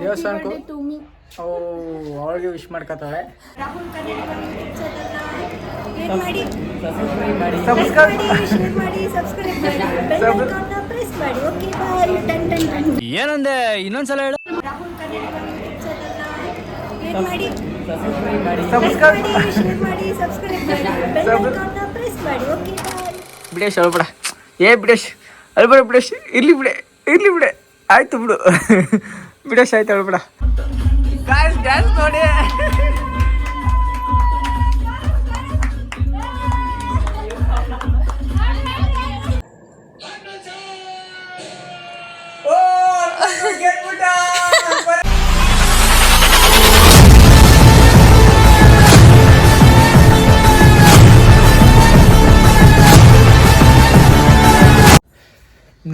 ದೇವಸ್ಥಾನಕ್ಕೂ ಓ ಅವಳಿಗೆ ವಿಶ್ ಮಾಡ್ಕೊತಾಳೆ. ರಾಹುಲ್ ಕನ್ನಡ ಲೈಕ್ ಮಾಡಿ. ಸಬ್ಸ್ಕ್ರೈಬ್ ಶೇರ್ ಮಾಡಿ ಸಬ್ಸ್ಕ್ರೈಬ್ ಮಾಡಿ. ಬೆಲ್ ಐಕಾನ್ನ ಪ್ರೆಸ್ ಮಾಡಿ. ಓಕೆ ಬಾಯ್ ಟನ್ ಟನ್ ಟನ್ ಏನಂದೆ? ಇನ್ನೊಂದ್ಸಲ ಹೇಳ. ರಾಹುಲ್ ಕನ್ನಡ ಲೈಕ್ ಮಾಡಿ. ಸಬ್ಸ್ಕ್ರೈಬ್ ಶೇರ್ ಮಾಡಿ. ಸಬ್ಸ್ಕ್ರೈಬ್ ಮಾಡಿ. ಬೆಲ್ ಐಕಾನ್ನ ಪ್ರೆಸ್ ಮಾಡಿ. ಓಕೆ ಬಾಯ್ ಬಿಡೇಶ್ ಅಳ್ಬೇಡ. ಏ ಬಿಡೇಶ್ ಅಳ್ಬೇಡ ಬಿಡೇಶ್. ಇರ್ಲಿ ಬಿಡೆ ಇರ್ಲಿ ಬಿಡೆ. ಆಯ್ತು ಬಿಡು. ಬಿಡೇಶ್ ಆಯ್ತು ಅಳ್ಬೇಡ ಗಾಯ್ಸ್ ಡ್ಯಾನ್ಸ್ ನೋಡಿ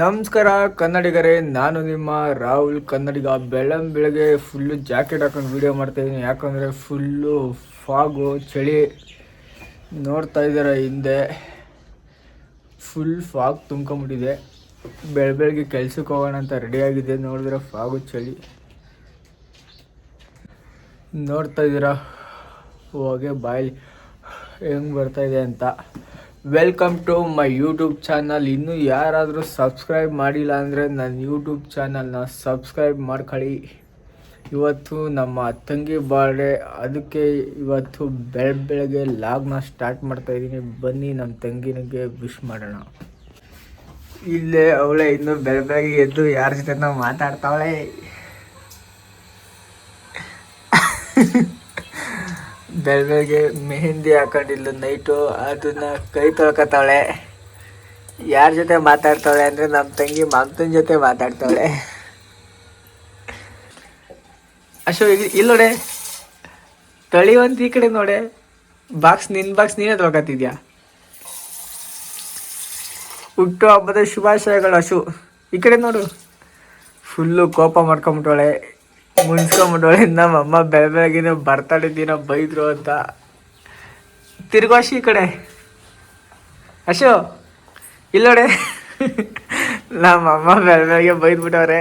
ನಮಸ್ಕಾರ ಕನ್ನಡಿಗರೇ, ನಾನು ನಿಮ್ಮ ರಾಹುಲ್ ಕನ್ನಡಿಗ. ಬೆಳ್ಳಂ ಬೆಳಗ್ಗೆ ಫುಲ್ಲು ಜಾಕೆಟ್ ಹಾಕೊಂಡು ವಿಡಿಯೋ ಮಾಡ್ತಾಯಿದ್ದೀನಿ ಯಾಕಂದರೆ ಫುಲ್ಲು ಫಾಗು ಚಳಿ ನೋಡ್ತಾ ಇದ್ದೀರ ಹಿಂದೆ. ಫುಲ್ ಫಾಗ್ ತುಂಬ್ಕೊಂಬಿಟ್ಟಿದೆ ಬೆಳ, ಬೆಳಗ್ಗೆ ಕೆಲ್ಸಕ್ಕೆ ಹೋಗೋಣ ಅಂತ ರೆಡಿಯಾಗಿದೆ ನೋಡಿದ್ರೆ ಫಾಗು ಚಳಿ. ನೋಡ್ತಾ ಇದ್ದೀರಾ? ಹೋಗಿ ಬಾಯಲ್ಲಿ ಹೆಂಗೆ ಬರ್ತಾಯಿದೆ ಅಂತ. Welcome to my YouTube channel ಇನ್ನೂ ಯಾರಾದರೂ ಸಬ್ಸ್ಕ್ರೈಬ್ ಮಾಡಿಲ್ಲ ಅಂದರೆ ನನ್ನ ಯೂಟ್ಯೂಬ್ ಚಾನಲ್ನ ಸಬ್ಸ್ಕ್ರೈಬ್ ಮಾಡ್ಕೊಳ್ಳಿ. ಇವತ್ತು ನಮ್ಮ ತಂಗಿ ಬರ್ಡೇ ಅದಕ್ಕೆ ಇವತ್ತು ಬೆಳ, ಬೆಳಗ್ಗೆ ಲಾಗ್ನ ಸ್ಟಾರ್ಟ್ ಮಾಡ್ತಾ ಇದ್ದೀನಿ. ಬನ್ನಿ ನಮ್ಮ ತಂಗಿನಿಗೆ ವಿಶ್ ಮಾಡೋಣ. ಇಲ್ಲೇ ಅವಳೆ ಇನ್ನೂ ಬೆಳ, ಬೆಳಗ್ಗೆ ಎದ್ದು ಯಾರ ಜೊತೆ ಮಾತಾಡ್ತಾವಳೆ ಬೆಳ ಬೆಳಗ್ಗೆ ಮೆಹಂದಿ ಹಾಕೊಂಡಿಲ್ಲ ನೈಟು ಅದನ್ನ ಕೈ ತೊಳ್ಕೊತಾಳೆ. ಯಾರ ಜೊತೆ ಮಾತಾಡ್ತಾಳೆ ಅಂದರೆ ನಮ್ಮ ತಂಗಿ ಮಮತನ ಜೊತೆ ಮಾತಾಡ್ತಾಳೆ. ಅಶೋ ಇಲ್ಲಿ ನೋಡೆ. ತಳಿವಂತ ಈ ಕಡೆ ನೋಡೆ. ಬಾಕ್ಸ್ ನಿನ್ನ ಬಾಕ್ಸ್ ನೀನೇ ತೊಳ್ಕೊತಿದ್ಯಾ? ಹುಟ್ಟು ಹಬ್ಬದ ಶುಭಾಶಯಗಳು ಅಶು. ಈ ಕಡೆ ನೋಡು. ಫುಲ್ಲು ಕೋಪ ಮಾಡ್ಕೊಂಬಿಟ್ಟವಳೆ. ಮುನ್ಸ್ಕೊಂಬಿಟ್ಟವಳೆ ನಮ್ಮಮ್ಮ ಬೆಳ ಬೆಳಗ್ಗೆ ಬರ್ತಾಡಿದ್ದೀನೋ ದಿನ ಬೈದ್ರು ಅಂತ. ತಿರ್ಗೋಶಿ ಈ ಕಡೆ. ಅಶು ಇಲ್ಲೋಡೆ ನಮ್ಮಮ್ಮ ಬೆಳೆ ಬೆಳಗ್ಗೆ ಬೈದ್ಬಿಟ್ಟವ್ರೆ.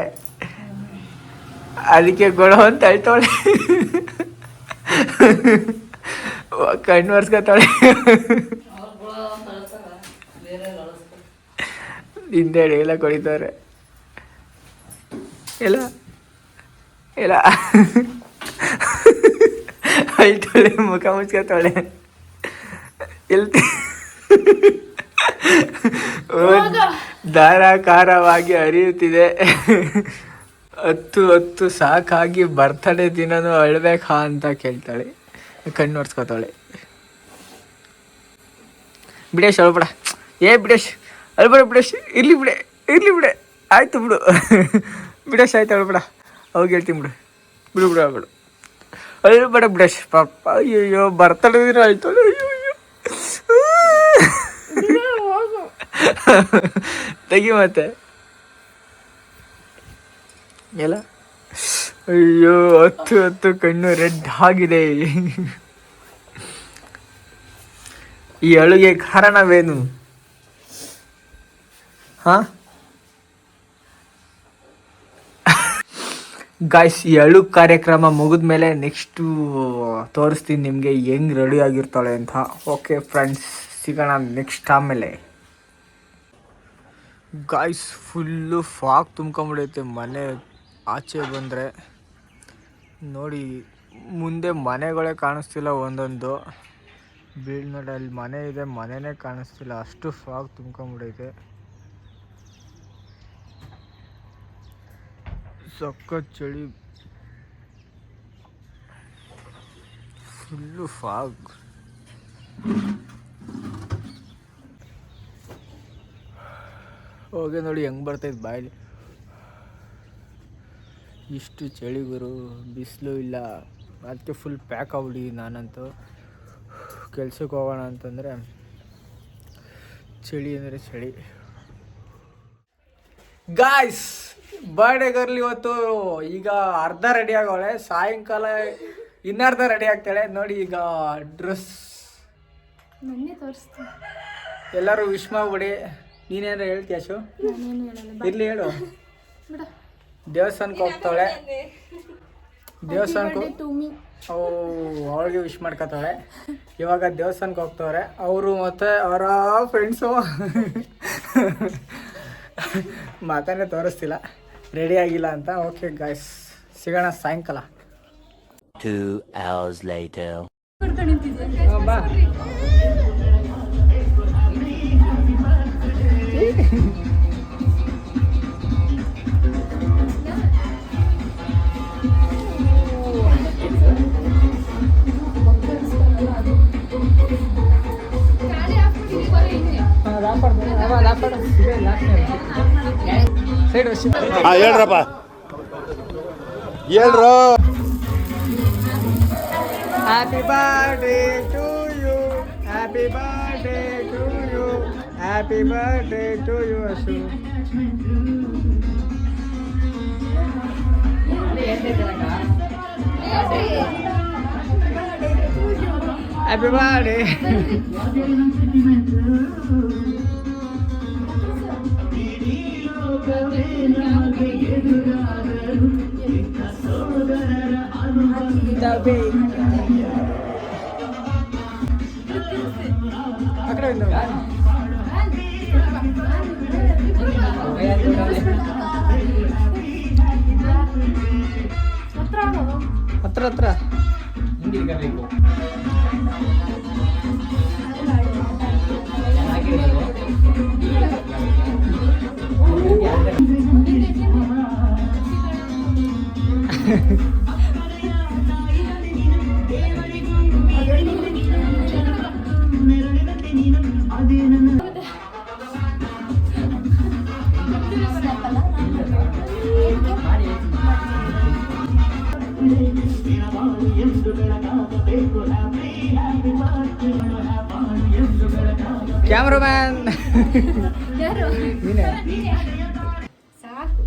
ಅದಕ್ಕೆ ಗೊಳೋ ಅಂತ ಹೇಳ್ತಾಳೆ. ಕಣ್ಣು ಒರ್ಸ್ಕೊತಾಳೆ. ಹಿಂದೇಳಿ ಎಲ್ಲ ಕೊಡಿತಾರೆ ಎಲ್ಲ ಇಲ್ಲ ಅಳ್ತಾಳೆ ಮುಖ ಮುಚ್ಕೋತಾಳೆ ಎಲ್ತಿ ಧಾರಾಕಾರವಾಗಿ ಹರಿಯುತ್ತಿದೆ ಹತ್ತು ಹತ್ತು ಸಾಕಾಗಿ ಬರ್ತಡೇ ದಿನನೂ ಅಳ್ಬೇಕಾ ಅಂತ ಕೇಳ್ತಾಳೆ ಕಣ್ಣು ನೋಡ್ಸ್ಕೊತಾಳೆ ಬಿಡೇಶ್ ಅಳ್ಬೇಡ ಏ ಬಿಡೇಶ್ ಅಳ್ಬೇಡ ಬಿಡೇಶ್ ಇರ್ಲಿ ಬಿಡೆ ಇರ್ಲಿ ಬಿಡೆ ಆಯ್ತು ಬಿಡು ಬಿಡೇಶ್ ಆಯ್ತು ಅಳ್ಬೇಡ ಅವಾಗ ಹೇಳ್ತೀನಿ ಬಿಡು. ಬಿಡು ಬಿಡು ಬಿಡು ಅಯ್ಯೋ, ಬೇಡ ಬಿಡೇಶ್ ಪಾಪ. ಅಯ್ಯೋ ಬರ್ತಡೇ ದಿನ ಆಯ್ತು. ಅಯ್ಯೋ ತೆಗಿ ಮತ್ತೆ. ಎಲ್ಲ? ಅಯ್ಯೋ, ಹತ್ತು ಹತ್ತು ಕಣ್ಣು ರೆಡ್ ಆಗಿದೆ. ಈ ಅಳುಗೆ ಕಾರಣವೇನು? ಹಾ? ಗಾಯ್ಸ್ ಅಳು ಕಾರ್ಯಕ್ರಮ ಮುಗಿದ ಮೇಲೆ ನೆಕ್ಸ್ಟು ತೋರಿಸ್ತೀನಿ ನಿಮಗೆ ಹೆಂಗೆ ರೆಡಿ ಆಗಿರ್ತಾಳೆ ಅಂತ. ಓಕೆ ಫ್ರೆಂಡ್ಸ್ ಸಿಗೋಣ ನೆಕ್ಸ್ಟ್ ಆಮೇಲೆ. ಗಾಯ್ಸ್ ಫುಲ್ಲು ಫಾಗ್ ತುಂಬ್ಕೊಂಬಿಡೈತೆ ಮನೆ ಆಚೆ ಬಂದರೆ. ನೋಡಿ, ಮುಂದೆ ಮನೆಗಳೇ ಕಾಣಿಸ್ತಿಲ್ಲ ಒಂದೊಂದು. ಬೀಳ್ ಅಲ್ಲಿ ಮನೆ ಇದೆ, ಮನೆನೇ ಕಾಣಿಸ್ತಿಲ್ಲ. ಅಷ್ಟು ಫಾಗ್ ತುಂಬ್ಕೊಂಬಿಡೈತೆ ಸಖತ್ ಚಳಿ. ಫುಲ್ಲು ಫಾಗ್ ಹೋಗಿ ನೋಡಿ, ಹೆಂಗೆ ಬರ್ತೈತೆ ಬಾಯಲ್ಲಿ. ಇಷ್ಟು ಚಳಿ ಗುರು, ಬಿಸಿಲು ಇಲ್ಲ. ಅದಕ್ಕೆ ಫುಲ್ ಪ್ಯಾಕ್ ಆಗ್ಬಿಡಿ ನಾನಂತೂ. ಕೆಲ್ಸಕ್ಕೆ ಹೋಗೋಣ ಅಂತಂದರೆ, ಚಳಿ ಅಂದರೆ ಚಳಿ. ಗಾಯ್ಸ್ ಬರ್ಡೇ ಗರ್ಲ್ ಇವತ್ತು ಈಗ ಅರ್ಧ ರೆಡಿ ಆಗವಳೆ. ಸಾಯಂಕಾಲ ಇನ್ನರ್ಧ ರೆಡಿ ಆಗ್ತಾಳೆ. ನೋಡಿ ಈಗ ಡ್ರೆಸ್ ಎಲ್ಲಾರು ತೋರಿಸ್ತೀನಿ. ಎಲ್ಲರೂ ವಿಶ್ ಮಾಡ್ಬಿಡಿ. ನೀನೇನು ಹೇಳ್ತೀಯ ಶು ಇರ್ಲಿ ಹೇಳು. ದೇವಸ್ಥಾನಕ್ಕೆ ಹೋಗ್ತಾಳೆ. ದೇವಸ್ಥಾನಕ್ಕೂ ಅವು ಅವಳಿಗೆ ವಿಶ್ ಮಾಡ್ಕೊತಾಳೆ. ಇವಾಗ ದೇವಸ್ಥಾನಕ್ಕೆ ಹೋಗ್ತವ್ರೆ. ಅವರು ಮತ್ತೆ ಅವರ ಫ್ರೆಂಡ್ಸು ಮಾತನ್ನೇ ತೋರಿಸ್ತಿಲ್ಲ. ರೆಡಿ ಆಗಿಲ್ಲ ಅಂತ? ಓಕೆ ಗಾಯ್ಸ್ ಸಿಗೋಣ ಸಾಯಂಕಾಲ. Two hours later. ಬಾ ಸೈಡ್ ಹಾ ಹೇಳ್ರಪ್ಪ. ಹೇಳ್ರು. Happy birthday to you happy birthday to you happy birthday to you Ashu happy birthday ಆ ಕಡೆ ಇಂದ ಬಾ. ಹತ್ರ ಹತ್ರ ಕ್ಯಾಮ್ರಾಮ್ಯಾನ್ ನೀನೇ ಸಾಕು.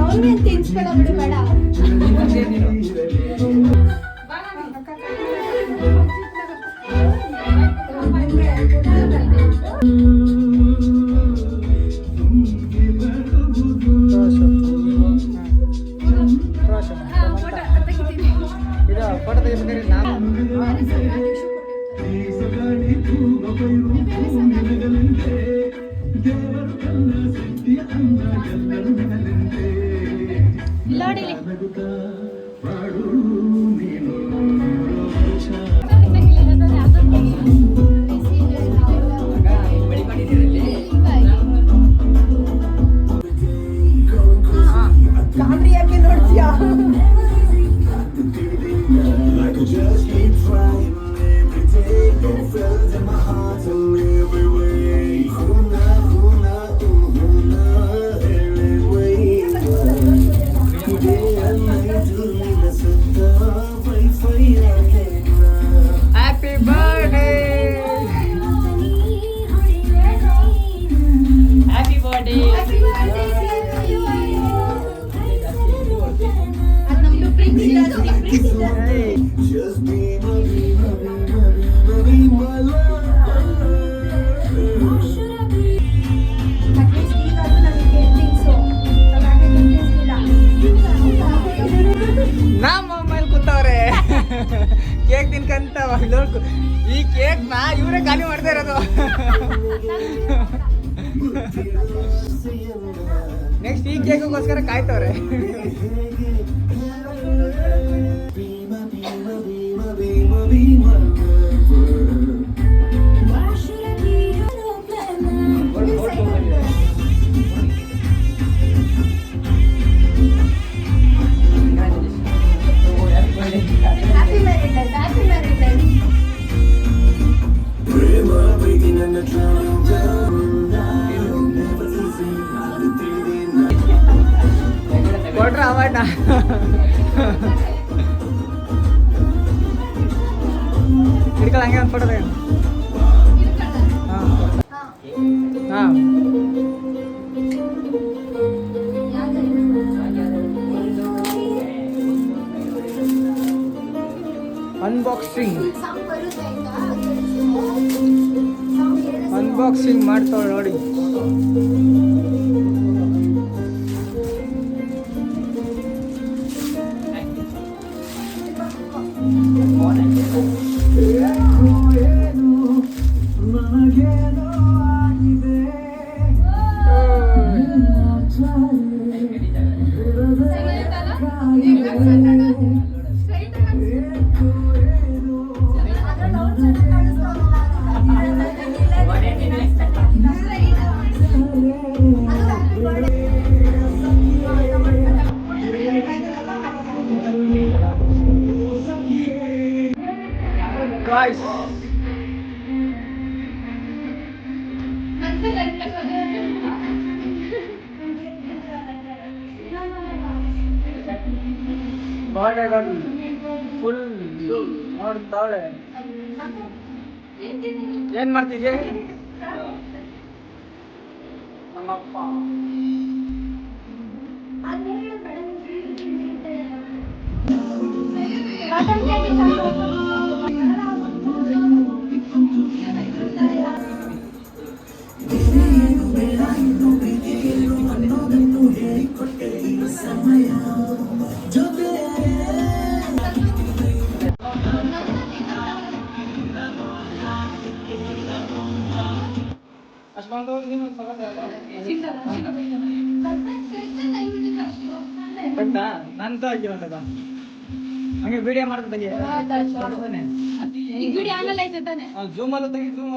ಅವನಿಗೆ ತಿನ್ಸ್ಬೇಡ ಕೇಕ್ ತಿನ್ಕಂತ ಈ ಕೇಕ್ ನಾ ಇವರೇ ಖಾಲಿ ಮಾಡ್ತಾ ಇರೋದು. ನೆಕ್ಸ್ಟ್ ಈ ಕೇಕ್ಗೋಸ್ಕರ ಕಾಯ್ತವ್ರೆ. കേട്ടാ. എടുക്കള അങ്ങനെ അപ്പടതാണ് i'm pa. I'm Bakit kaya ನಂತ ಆಗಿರೋದ ಹಂಗೆ ವಿಡಿಯೋ ಮಾಡ್ತಾ ತೆಗಿ ಜೂಮ್ ಅಲ್ಲ ತೆಗಿ. ಜೂಮ್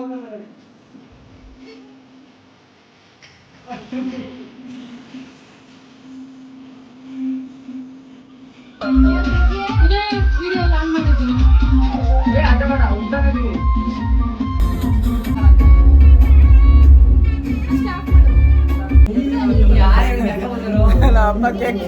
ಅಪ್ಪ ಕೇಕ್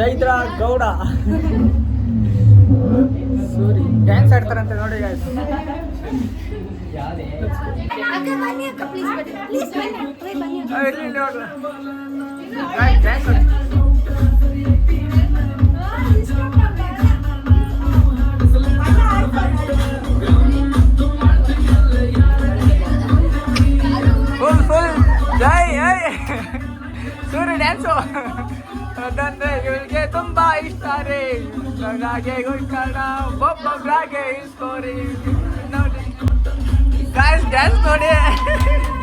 ಚೈತ್ರ ಗೌಡ. ಸೂರಿ ಡ್ಯಾನ್ಸ್ ಆಡ್ತಾರಂತೆ ನೋಡಿ ಗಾಯ್ಸ್ ಬನ್ನಿ ಅಕ್ಕ ಪ್ಲೀಸ್ ಬನ್ನಿ ಪ್ಲೀಸ್ ಬನ್ನಿ ಬನ್ನಿ ಅಕ್ಕ. ಇರ್ಲಿ ಇಲ್ಲಿ ನೋಡ್ರಿ ಗಾಯ್ಸ್ ಡ್ಯಾನ್ಸ್ ಫುಲ್ ಫುಲ್ ಜೈ ಜೈ ಸೂರ್ಯ ಡ್ಯಾನ್ಸು ಅದಂದ್ರೆ ಇವಳಿಗೆ ತುಂಬಾ ಇಷ್ಟ ರೀ. ಹಾಗೆ ಗುಡ್ಕಣ ಒಬ್ಬೊಬ್ರಾಗೆ ಇಸ್ಕೋರಿ. ನೋಡಿ. ಗಾಯ್ಸ್ ಡ್ಯಾನ್ಸ್ ನೋಡಿ.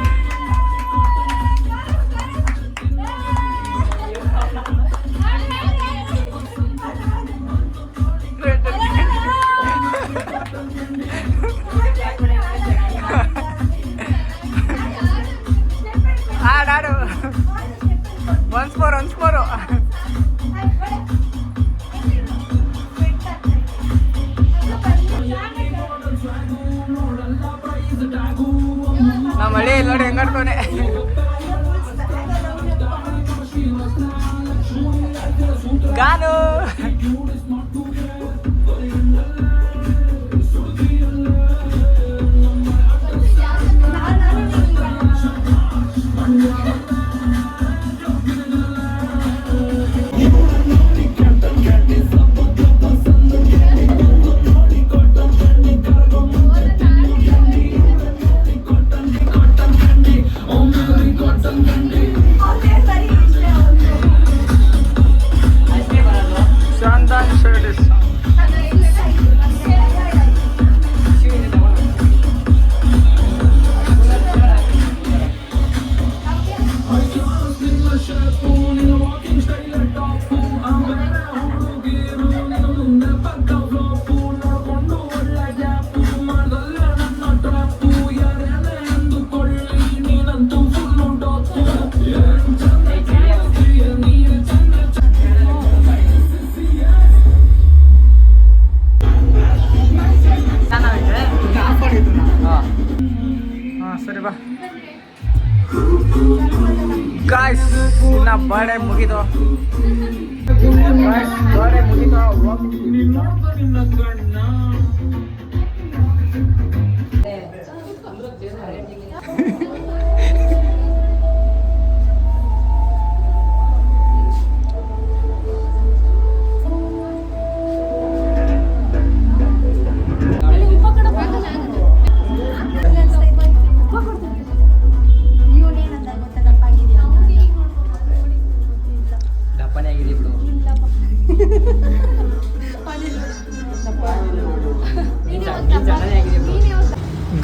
ಇನ್ನ ಬಾಳೆ ಮುಗಿದು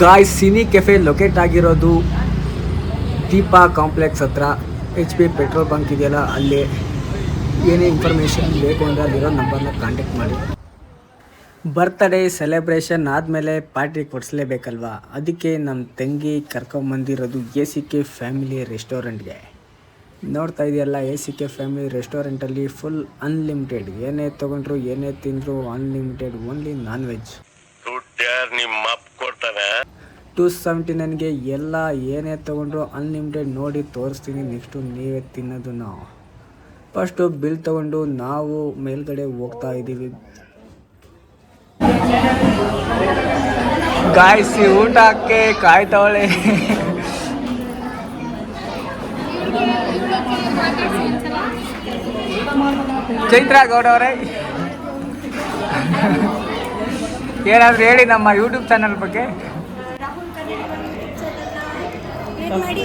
ಗಾಯ್ಸ್ ಸಿನಿ ಕೆಫೆ ಲೊಕೇಟ್ ಆಗಿರೋದು ದೀಪಾ ಕಾಂಪ್ಲೆಕ್ಸ್ ಹತ್ರ. ಎಚ್ ಪಿ ಪೆಟ್ರೋಲ್ ಬಂಕ್ ಇದೆಯಲ್ಲ, ಅಲ್ಲಿ. ಏನೇ ಇನ್ಫಾರ್ಮೇಷನ್ ಬೇಕು ಅಂದರೆ ಅಲ್ಲಿರೋ ನಂಬರ್ನ ಕಾಂಟ್ಯಾಕ್ಟ್ ಮಾಡಿ. ಬರ್ತ್ಡೇ ಸೆಲೆಬ್ರೇಷನ್ ಆದಮೇಲೆ ಪಾರ್ಟಿ ಕೊಡಿಸ್ಲೇಬೇಕಲ್ವಾ? ಅದಕ್ಕೆ ನಮ್ಮ ತಂಗಿ ಕರ್ಕೊಂಬಂದಿರೋದು ಎ ಸಿ ಕೆ ಫ್ಯಾಮಿಲಿ ರೆಸ್ಟೋರೆಂಟ್ಗೆ ನೋಡ್ತಾ ಇದೆಯಲ್ಲ ಎ ಸಿ ಕೆ ಫ್ಯಾಮಿಲಿ ರೆಸ್ಟೋರೆಂಟಲ್ಲಿ ಫುಲ್ ಅನ್ಲಿಮಿಟೆಡ್ ಏನೇ ತೊಗೊಂಡ್ರು, ಏನೇ ತಿಂದರೂ ಅನ್ಲಿಮಿಟೆಡ್ ಓನ್ಲಿ ನಾನ್ ವೆಜ್ ನಿಮ್ಮ ಅಪ್ಪ ಕೊಡ್ತಾನೆ? ಟೂ ಸೆವೆಂಟಿ ನೈನ್ಗೆ ಎಲ್ಲ ಏನೇ ತೊಗೊಂಡ್ರು ಅನ್ಲಿಮಿಟೆಡ್ ನೋಡಿ ತೋರಿಸ್ತೀನಿ ನೆಕ್ಸ್ಟು ನೀವೇ ತಿನ್ನೋದು ನಾವು ಫಸ್ಟು ಬಿಲ್ ತೊಗೊಂಡು ನಾವು ಮೇಲ್ಗಡೆ ಹೋಗ್ತಾ ಇದ್ದೀವಿ. ಕಾಯಿಸಿ ಊಟ ಹಾಕಿ ಕಾಯ್ತಾವಳೆ. ಚೈತ್ರ ಗೌಡ ಅವರೇ. ಏನಾದರೂ ಹೇಳಿ ನಮ್ಮ ಯೂಟ್ಯೂಬ್ ಚಾನಲ್ ಬಗ್ಗೆ. ರಾಹುಲ್ ಕನ್ನಡ ಮಾಡಿ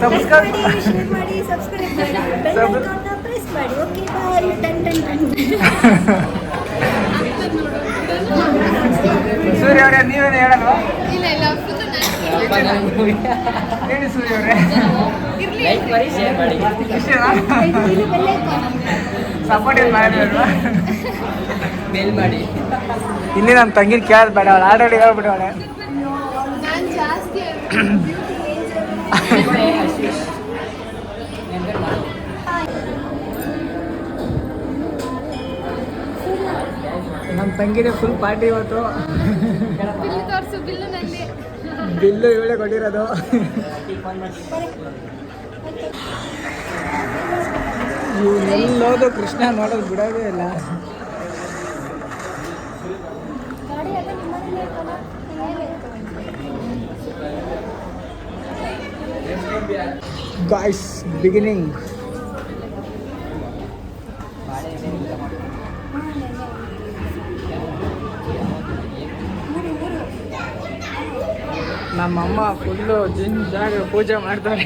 ಸಬ್ಸ್ಕ್ರೈಬ್ ಶೇರ್ ಮಾಡಿ ಸಬ್ಸ್ಕ್ರೈಬ್ ಮಾಡಿ. ಬೆಲ್ Sub- ಐಕಾನ್ನ ಓಕೆ ಬಾಯ್ ಟನ್ ಟನ್ ಟನ್ ಸೂರ್ಯ ಅವರೇ ನೀವೇನು ಹೇಳಲ್ವಾ? ಇಲ್ಲ ಇಲ್ಲ ಫುಲ್ ಹೇಳಿ ಸೂರ್ಯ ಅವರೇ. ಸಪೋರ್ಟ್ ಏನು ಮಾಡಿಲ್ವಾ ಮೇಲ್ ಮಾಡಿ ಇಲ್ಲಿ ನಮ್ಮ ತಂಗಿನ ಕೇಳೋದು ಬೇಡ ಅವಳು ಆಲ್ರೆಡಿ ಹೇಳ್ಬಿಟ್ಟವಳೆ. ನಾನು ಜಾಸ್ತಿ ನಮ್ಮ ತಂಗಿನೇ ಫುಲ್ ಪಾರ್ಟಿ ಇವತ್ತು. ಬಿಲ್ಲು ಇವಳೇ ಕೊಟ್ಟಿರೋದು. ಇವನ್ನೆಲ್ಲೋದು ಕೃಷ್ಣ ನೋಡೋದು ಬಿಡೋದೇ ಇಲ್ಲ. ಗಾಯ್ಸ್ ಬಿಗಿನಿಂಗ್ ನಮ್ಮಮ್ಮ ಫುಲ್ಲು ಜಿನ್ ಜಾಗ ಪೂಜೆ ಮಾಡ್ತಾರೆ.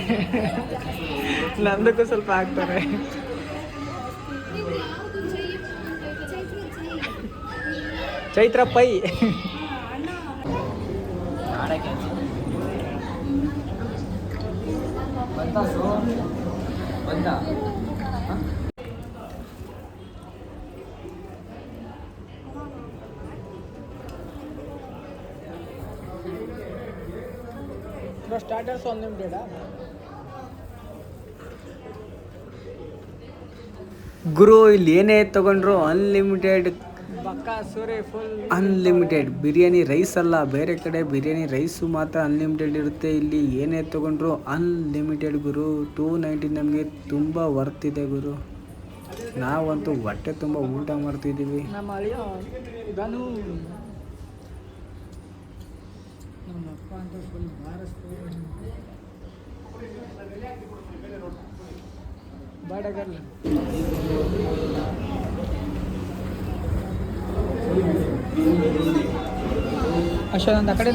ನಂದಕ್ಕೂ ಸ್ವಲ್ಪ ಆಗ್ತಾರೆ ಚೈತ್ರ ಪೈ. ಬಂತ ಸ್ಟಾರ್ಟರ್ಸ್ ಅನ್ಲಿಮಿಟೆಡಾ ಗುರು ಇಲ್ಲಿ ಏನೇ ತಗೊಂಡ್ರು ಅನ್ಲಿಮಿಟೆಡ್ ಅನ್ಲಿಮಿಟೆಡ್ ಬಿರಿಯಾನಿ ರೈಸ್ ಅಲ್ಲ ಬೇರೆ ಕಡೆ ಬಿರಿಯಾನಿ ರೈಸು ಮಾತ್ರ ಅನ್ಲಿಮಿಟೆಡ್ ಇರುತ್ತೆ. ಇಲ್ಲಿ ಏನೇ ತೊಗೊಂಡ್ರು ಅನ್ಲಿಮಿಟೆಡ್ ಗುರು. ಟೂ ನೈಂಟಿ ನಮಗೆ ತುಂಬ ವರ್ತ್ ಇದೆ ಗುರು. ನಾವಂತೂ ಹೊಟ್ಟೆ ತುಂಬ ಊಟ ಮಾಡ್ತಿದ್ದೀವಿ ಬಾಡಗಲ್ಲ. ಅಶೋಕ್ ಆ ಕಡೆ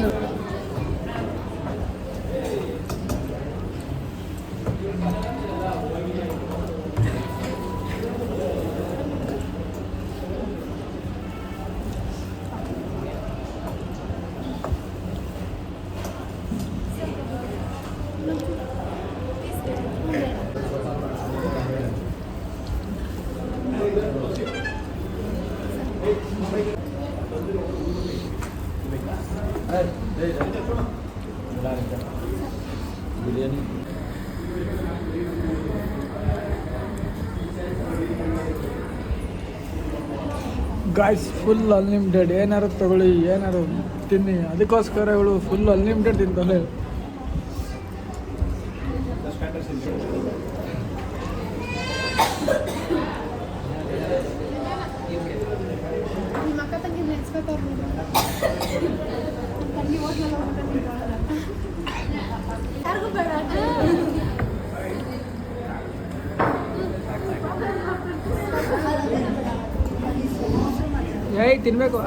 ಗಾಯ್ಸ್ ಫುಲ್ ಅನ್ಲಿಮಿಟೆಡ್ ಏನಾರು ತಗೊಳ್ಳಿ ಏನಾರು ತಿನ್ನಿ. ಅದಕ್ಕೋಸ್ಕರ ಇವಳು ಫುಲ್ ಅನ್ಲಿಮಿಟೆಡ್ ತಿಂತಾಳೆ. ಏಯ್ ತಿನ್ಬೇಕು.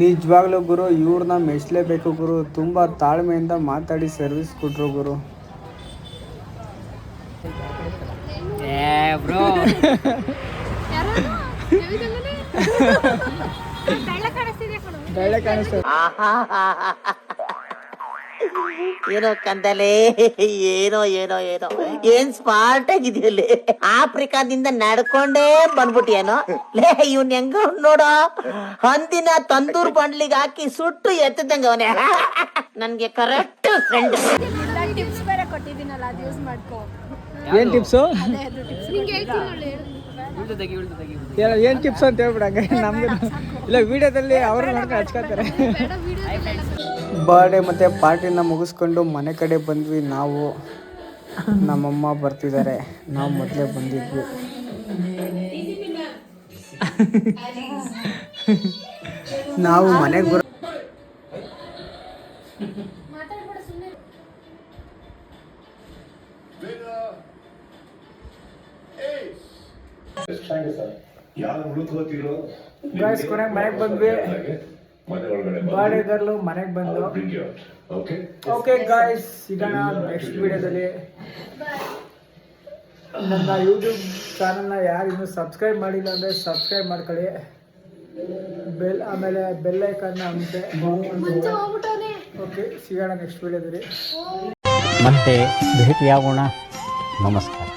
ನಿಜವಾಗ್ಲೂ ಗುರು ಇವ್ರನ್ನ ಮೆಚ್ಚಲೇಬೇಕು ಗುರು. ತುಂಬ ತಾಳ್ಮೆಯಿಂದ ಮಾತಾಡಿ ಸರ್ವಿಸ್ ಕೊಟ್ರು ಗುರು. ಏ ಬ್ರೋ. ಬೆಳ್ಳೆ ಕಾಣಿಸ್ತದೆ ಏನೋ ಕಂದಲೆ ಏನೋ ಏನೋ ಏನೋ. ಏನ್ ಸ್ಮಾರ್ಟ್ ಆಗಿದೆಯಲ್ಲಿ ಆಫ್ರಿಕಾದಿಂದ ನಡ್ಕೊಂಡೇ ಬಂದ್ಬಿಟ್ಟಿಯೇನೋ? ಲೇ ಇವನ್ ಹೆಂಗ ನೋಡೋ? ಹಂದಿನ ತಂದೂರ್ ಬಂಡ್ಲಿಗೆ ಹಾಕಿ ಸುಟ್ಟು ಎತ್ತದಂಗ ಅವನೇ. ನನ್ಗೆ ಕರೆಕ್ಟ್ ಫ್ರೆಂಡ್ ಟಿಪ್ಸ್ ಬೇರೆ ಕೊಟ್ಟಿದ್ದೀನಲ್ಲ ಅದು ಯೂಸ್ ಮಾಡ್ಕೋ. ಏನ್ ಟಿಪ್ಸು ನಿಂಗೆ ಹೇಳ್ತೀನಿ ಏನು ಟಿಪ್ಸ್ ಅಂತ ಹೇಳ್ಬಿಡ ಹಂಗೆ ನಮ್ಗೆ ಇಲ್ಲ ವಿಡಿಯೋದಲ್ಲಿ ಅವರು ನೋಡ್ಕೊಂಡು ಹಚ್ಕೋತಾರೆ. ಬರ್ಡೇ ಮತ್ತು ಪಾರ್ಟಿನ ಮುಗಿಸ್ಕೊಂಡು ಮನೆ ಕಡೆ ಬಂದ್ವಿ ನಾವು ನಮ್ಮಮ್ಮ ಬರ್ತಿದ್ದಾರೆ. ನಾವು ಮೊದಲೇ ಬಂದಿದ್ವಿ. ನಾವು ಮನೆಗೆ ಬರೋ ಯಾರು ಉಳ್ಕೋತಿರೋ ಗಾಯ್ಸ್ ಕೊನೆಗೆ ಮನೆಗೆ ಬಂದ್ವಿ. ಮನೆ ಒಳಗಡೆ ಮನೆಗೆ ಬಂದು. ಓಕೆ ಓಕೆ ಗಾಯ್ಸ್ ಸಿಗೋಣ ನೆಕ್ಸ್ಟ್ ವಿಡಿಯೋದಲ್ಲಿ ನನ್ನ ಯೂಟ್ಯೂಬ್ ಚಾನಲ್ನ ಯಾರು ಇನ್ನೂ ಸಬ್ಸ್ಕ್ರೈಬ್ ಮಾಡಿಲ್ಲ ಅಂದರೆ ಸಬ್ಸ್ಕ್ರೈಬ್ ಮಾಡ್ಕೊಳ್ಳಿ. ಬೆಲ್ ಆಮೇಲೆ ಬೆಲ್ ಐಕನ್ನ ಅಂತೆ ಓಕೆ ಸಿಗೋಣ ನೆಕ್ಸ್ಟ್ ವಿಡಿಯೋದಲ್ಲಿ ಮತ್ತೆ ಭೇಟಿಯಾಗೋಣ. ನಮಸ್ಕಾರ.